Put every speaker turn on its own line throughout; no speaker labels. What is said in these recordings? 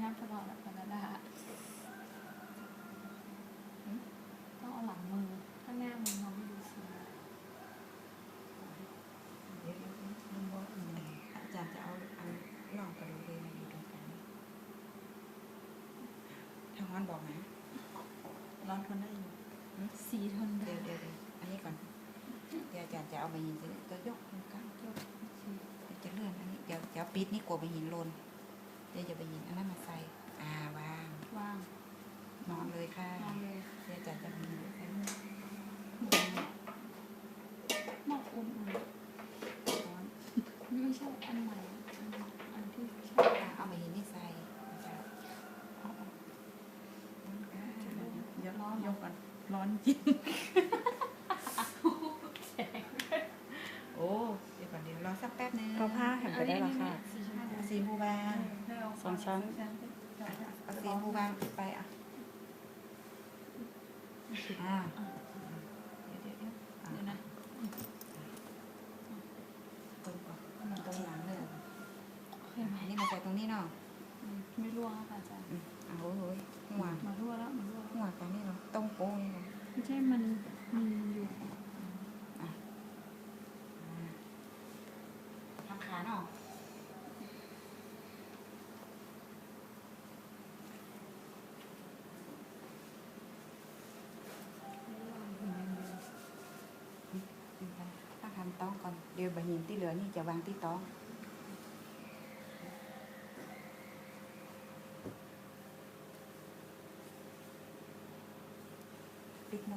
งับตลอดอะปนดาต้องเอาหลังมือถ้าหน้ามือเราไม่ดูสวย
เดี๋ยวเดี๋ยวเดี๋ยวลุงบอกอืมอาจารย์จะเอาเอาลองกระดูกเลยมาอยู่ด้วยกันทางวันบอกนะร้อนทนได้อยู่
สีทน
เดี๋
ได้
ยวเดี๋ยวเดี๋ยวอันนี้ก่อน เดี๋ยวอาจารย์จะเอาไปหินจะจะยกตรงกลางยกจะเลื่อนอันนี้เดี๋ยวเดี๋ยวปิดนี่กลัวไปหินหล่นเดี๋ยวจะไปหินอันนั้น นอนเลยค่ะ
นอนเลย
เดี๋ยวอาจารย์จะไปหินด้วยกัน
หมอกอุ่นๆร้อนไม่ใช่อันใหม่อันที่ใช่
อ่าเอามาหินนี่ใส่อาจารย์เอาเอาเดี๋ยว
ร้อน
ยกก่อนร้อนจริงโอ้เดี๋ยวก่อนเดี๋ยวรอสักแป๊บนึง
เอาผ้าแผ่นไปได้แล้วค่ะ
สีชมพู
สีมูบาง
สองชั้น
เอาสีมูบางไปอะ อ่าเดี๋ยวเดี๋ยวเดี๋ยวอะ
เดี๋ยวนะ
ตรงก่อนตรงหลังเลย
เห็นไหม
อันนี้มาใส่ตรงนี้เนาะ
อืมไม่ร่วงแล้วค่ะอาจารย์
อืมเอาโอ้ยหัว
มารั่วแล้วมารั่วแล้ว
หัวตรงนี้เนาะตรงโป้งนี่เนาะ
ไม่ใช่มันมีอยู่
อะทำขาเนาะ ถ้าทำต้องก่อนเดี๋ยวใบหินที่เหลือนี่จะวางที่ต้องปิดน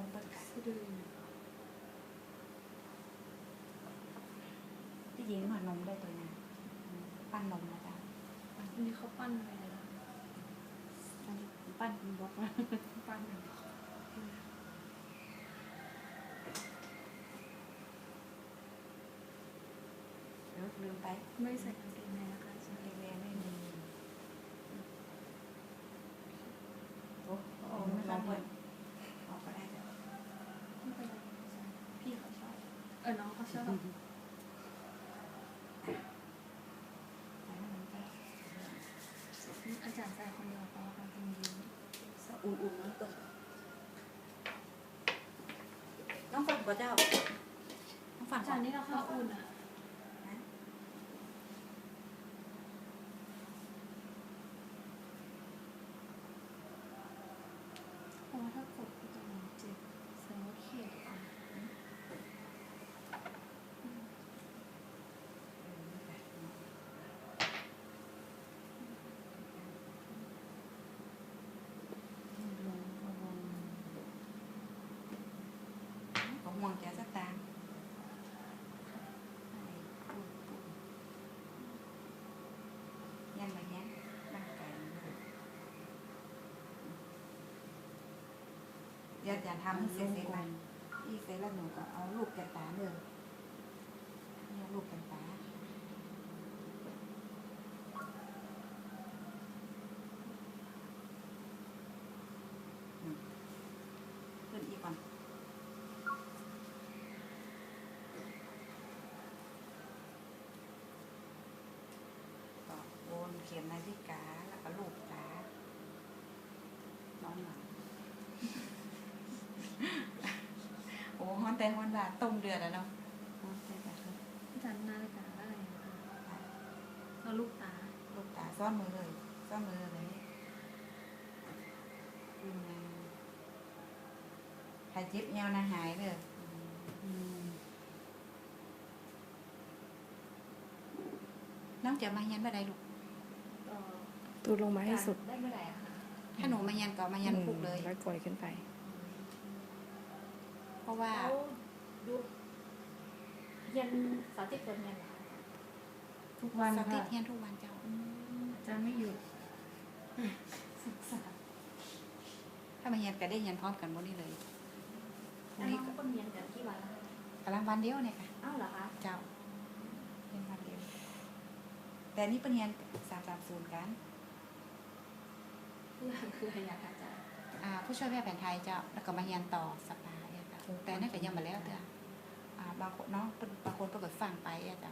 ไป
ไม่ใส่กางเกงในนะคะอาจารย์
เด็กเรียนไม่มีโอ้
โอ้
โอ้
ไม่
ไม่
ต้
ต้
อ
องง
เล
เลยยออกก็ได้จ้ะ
ไม่เป็นไรอาจารย์พี่เขาชอบเออน้องเขาชอบ
ใส่ให้มันไป
อาจารย์ใส่คนเดียวพอค่ะจริง
อุ่นๆน้ำตกน้องฝันก็เจ้าน้องฝั
ๆ
น
อาจารย์นี่เราเข้าอุ่นอะ
นะ
เพราะว่าถ้ากดไปตรงนี้เจ็บแสดงว่าเขียดอะ
ของห่วงจะสตางค์ยันมาเนี้ยร่างกายมันเลยเดี๋ยวจะทำให้เสร็จๆไปอีกเสร็จแล้วหนูก็เอาลูกแกนตาเลยเนี่ยลูกแกนตาอืมขึ้นอีกก่อน ก็วนเข็มนาฬิกาแล้วก็ลูกตาน้องหลัง โอ้ฮอน แต่ฮอนบาทต้มเดือดอะเนาะฮอนแต่บาทเลย
อาจารย์นาฬิกาอะไรนะคะเอาลูกตา
ลูกตาซ่อนมือเลยซ่อนมือเลยอืมถ้าจิบเงานะหายเลยอืมน้องจะมายันเมื่อใดลูก
เอ่อ
ตูดลงมาให้สุด
ได้เมื่อไหร่อะคะ
ถ้าหนูมายันก็มายันผูกเลย
แล้วกดขึ้นไป
เพ ราะว่า
แล้วดูเย็นสาธิตเปิดเย็นเหรอคะ
ทุกวัน
สติ
ค่ะ
เทียนทุกวันเจ้า
อาจารย์ไม่หยุด
ศึกษา
ถ้ามาเรียนก็ได้เรียนพร้อมกันหมดนี่เลยพรุ่
แล้
ง
ว
นี้
น้
ก็
องคนเรียนกันที่วันละคะ
กำลังวันเดียวเนี่ยค่ะ
อ้าวเหรอคะ
เจ้าเรียนวันเดียวแต่นี่เป็นเรียนสามสามศูนย์กัน
เพื่อคืออะไรอะคะอาจารย์
อ่าผู้ช่วยแพทย์แผนไทยเจ้าแล้วก็มาเรียนต่อสปาเนี่ยค่ะ แต่นั่นก็ยังมาแล้วเด้อะบางคนน้องเพิ่นบางคนเปิดฟังไปอะจ้ะ